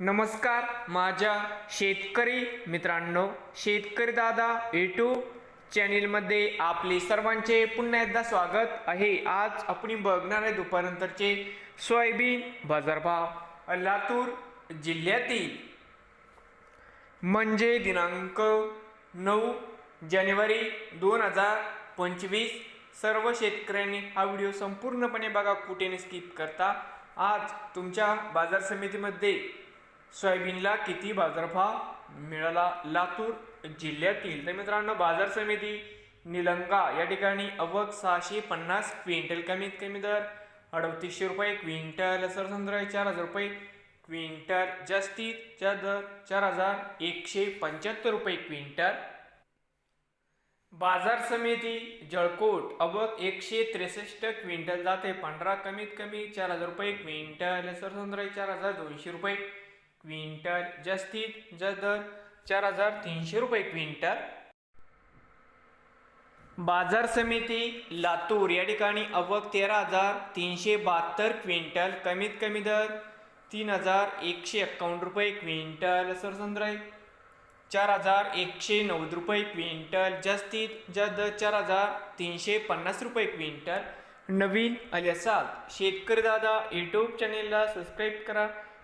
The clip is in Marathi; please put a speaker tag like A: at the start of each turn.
A: नमस्कार माझ्या शेतकरी मित्रांनो शेतकरी दादा यूट्यूब चॅनेलमध्ये आपले सर्वांचे पुन्हा एकदा स्वागत आहे. आज आपण बघणार आहे दुपारनंतरचे सोयाबीन बाजारभाव. लातूर जिल्ह्यातील म्हणजे दिनांक नऊ जानेवारी दोन हजार पंचवीस. सर्व शेतकऱ्यांनी हा व्हिडिओ संपूर्णपणे बघा कुठेने स्किप करता. आज तुमच्या बाजार समितीमध्ये सोयाबीनला किती बाजारभाव मिळाला? लातूर जिल्ह्यातील. तर मित्रांनो बाजार समिती निलंगा या ठिकाणी अवक सहाशे पन्नास क्विंटल कमीत कमी दर अडतीसशे रुपये क्विंटल. सरसंद्र चार हजार रुपये क्विंटल. जास्तीत जास्त दर चार हजार एकशे पंच्याहत्तर रुपये क्विंटल. बाजार समिती जळकोट अवक एकशे त्रेसष्ट क्विंटल जाते. पंधरा कमीत कमी चार हजार रुपये क्विंटल. सरसंद्र चार हजार दोनशे रुपये क्विंटल जास्तीत जास्त दर चार हजार तीनशे रुपये क्विंटल. बाजार समिती लातूर या ठिकाणी अवक तेरा हजार तीनशे बहात्तर क्विंटल कमीत कमी दर तीन हजार एकशे एक्कावन्न रुपये क्विंटल सरसंद्र चार हजार एकशे नव्वद रुपये क्विंटल जास्तीत जास्त दर चार हजार तीनशे पन्नास रुपये क्विंटल. नवीन आले असाल शेतकरी दादा यूट्यूब चॅनेलला सबस्क्राईब करा.